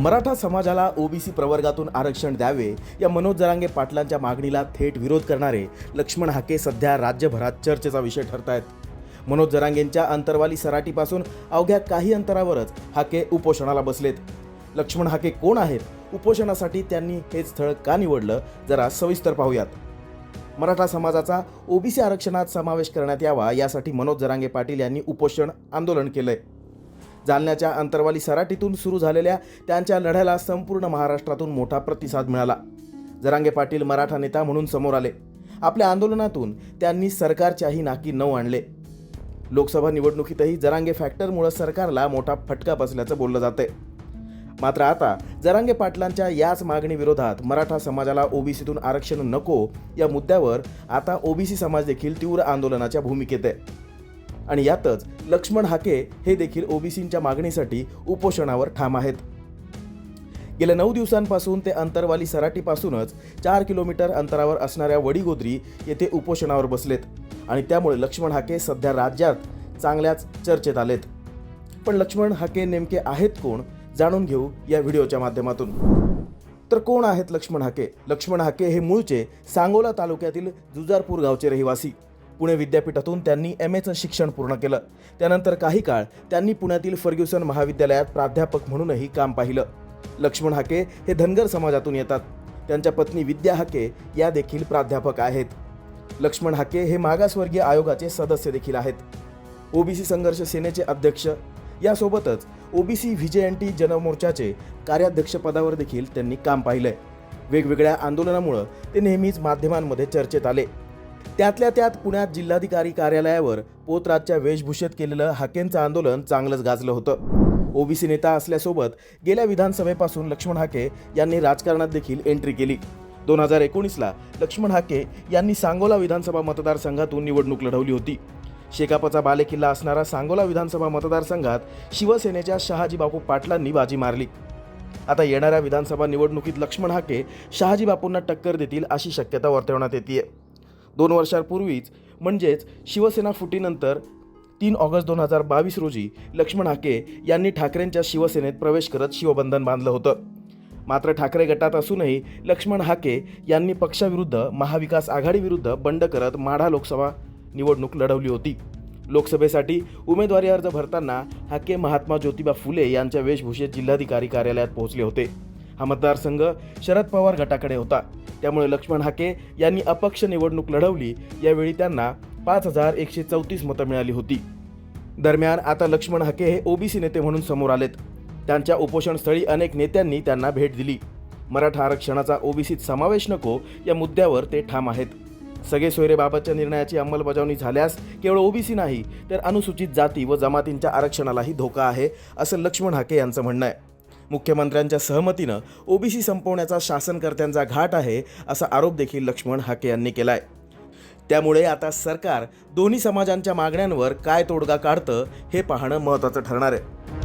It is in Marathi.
मराठा समाजाला ओबीसी प्रवर्गातून आरक्षण द्यावे या मनोज जरांगे पाटलांच्या मागणीला थेट विरोध करणारे लक्ष्मण हाके सध्या राज्यभरात चर्चेचा विषय ठरत आहेत मनोज जरांगेंच्या अंतरवाली सराटीपासून अवघ्या काही अंतरावरच हाके उपोषणाला बसलेत. लक्ष्मण हाके कोण आहेत? उपोषणासाठी त्यांनी हे स्थळ का निवडलं? जरा सविस्तर पाहूयात. मराठा समाजाचा ओबीसी आरक्षणात समावेश करण्यात यावा यासाठी मनोज जरांगे पाटील यांनी उपोषण आंदोलन केलंय. जालन्याच्या अंतरवाली सराटीतून सुरू झालेल्या त्यांच्या लढ्याला संपूर्ण महाराष्ट्रातून मोठा प्रतिसाद मिळाला. जरांगे पाटील मराठा नेता म्हणून समोर आले. आपल्या आंदोलनातून त्यांनी सरकारच्याही नाकी नऊ आणले. लोकसभा निवडणुकीतही जरांगे फॅक्टरमुळं सरकारला मोठा फटका बसल्याचं बोललं जाते मात्र आता जरांगे पाटलांच्या याच मागणीविरोधात मराठा समाजाला ओबीसीतून आरक्षण नको या मुद्द्यावर आता ओबीसी समाज देखील तीव्र आंदोलनाच्या भूमिकेत आहे. आणि यातच लक्ष्मण हाके हे देखील ओबीसींच्या मागणीसाठी उपोषणावर ठाम आहेत. गेल्या नऊ दिवसांपासून ते अंतरवाली सराटीपासूनच चार किलोमीटर अंतरावर असणाऱ्या वडीगोद्री येथे उपोषणावर बसलेत आणि त्यामुळे लक्ष्मण हाके सध्या राज्यात चांगल्याच चर्चेत आलेत. पण लक्ष्मण हाके नेमके आहेत कोण जाणून घेऊ या व्हिडिओच्या माध्यमातून. तर कोण आहेत लक्ष्मण हाके? लक्ष्मण हाके हे मूळचे सांगोला तालुक्यातील जुजारपूर गावचे रहिवासी. पुणे विद्यापीठातून त्यांनी एम एचं शिक्षण पूर्ण केलं. त्यानंतर काही काळ त्यांनी पुण्यातील फर्ग्युसन महाविद्यालयात प्राध्यापक म्हणूनही काम पाहिलं. लक्ष्मण हाके हे धनगर समाजातून येतात. त्यांच्या पत्नी विद्या हाके या देखील प्राध्यापक आहेत. लक्ष्मण हाके हे मागासवर्गीय आयोगाचे सदस्य देखील आहेत. ओबीसी संघर्ष सेनेचे अध्यक्ष. यासोबतच ओबीसी व्हीजेएनटी जनमोर्चाचे कार्याध्यक्षपदावर देखील त्यांनी काम पाहिलंय. वेगवेगळ्या आंदोलनामुळं ते नेहमीच माध्यमांमध्ये चर्चेत आले. त्यातल्या त्यात पुण्यात जिल्हाधिकारी कार्यालयावर पोतराजच्या वेशभूषेत केलेलं हाकेंचं आंदोलन चांगलंच गाजलं होतं. ओबीसी नेता असल्यासोबत गेल्या विधानसभेपासून लक्ष्मण हाके यांनी राजकारणात देखील एंट्री केली. दोन हजार एकोणीसला लक्ष्मण हाके यांनी सांगोला विधानसभा मतदारसंघातून निवडणूक लढवली होती. शेकापचा बालेकिल्ला असणारा सांगोला विधानसभा मतदारसंघात शिवसेनेच्या शहाजीबापू पाटलांनी बाजी मारली. आता येणाऱ्या विधानसभा निवडणुकीत लक्ष्मण हाके शहाजीबापूंना टक्कर देतील अशी शक्यता वर्तवण्यात येते दोन वर्षांपूर्वीच म्हणजेच शिवसेना फुटीनंतर तीन ऑगस्ट दोन हजार बावीस रोजी लक्ष्मण हाके यांनी ठाकरेंच्या शिवसेनेत प्रवेश करत शिवबंधन बांधलं होतं. मात्र ठाकरे गटात असूनही लक्ष्मण हाके यांनी पक्षाविरुद्ध महाविकास आघाडीविरुद्ध बंड करत माढा लोकसभा निवडणूक लढवली होती. लोकसभेसाठी उमेदवारी अर्ज भरताना हाके महात्मा ज्योतिबा फुले यांच्या वेशभूषेत जिल्हाधिकारी कार्यालयात पोहोचले होते. हा मतदारसंघ शरद पवार गटाकडे होता. त्यामुळे लक्ष्मण हाके यांनी अपक्ष निवडणूक लढवली. यावेळी त्यांना पाच हजार एकशे चौतीस मतं मिळाली होती. दरम्यान आता लक्ष्मण हाके हे ओबीसी नेते म्हणून समोर आलेत. त्यांच्या उपोषणस्थळी अनेक नेत्यांनी त्यांना भेट दिली. मराठा आरक्षणाचा ओबीसीत समावेश नको या मुद्द्यावर ते ठाम आहेत. सगळे सोयरेबाबतच्या निर्णयाची अंमलबजावणी झाल्यास केवळ ओबीसी नाही तर अनुसूचित जाती व जमातींच्या आरक्षणालाही धोका आहे असं लक्ष्मण हाके यांचं म्हणणं आहे. मुख्यमंत्र्यांच्या सहमतीनं ओबीसी संपवण्याचा शासनकर्त्यांचा घाट आहे असा आरोप देखील लक्ष्मण हाके यांनी केलाय. त्यामुळे आता सरकार दोन्ही समाजांच्या मागण्यांवर काय तोडगा काढतं हे पाहणं महत्त्वाचं ठरणार आहे.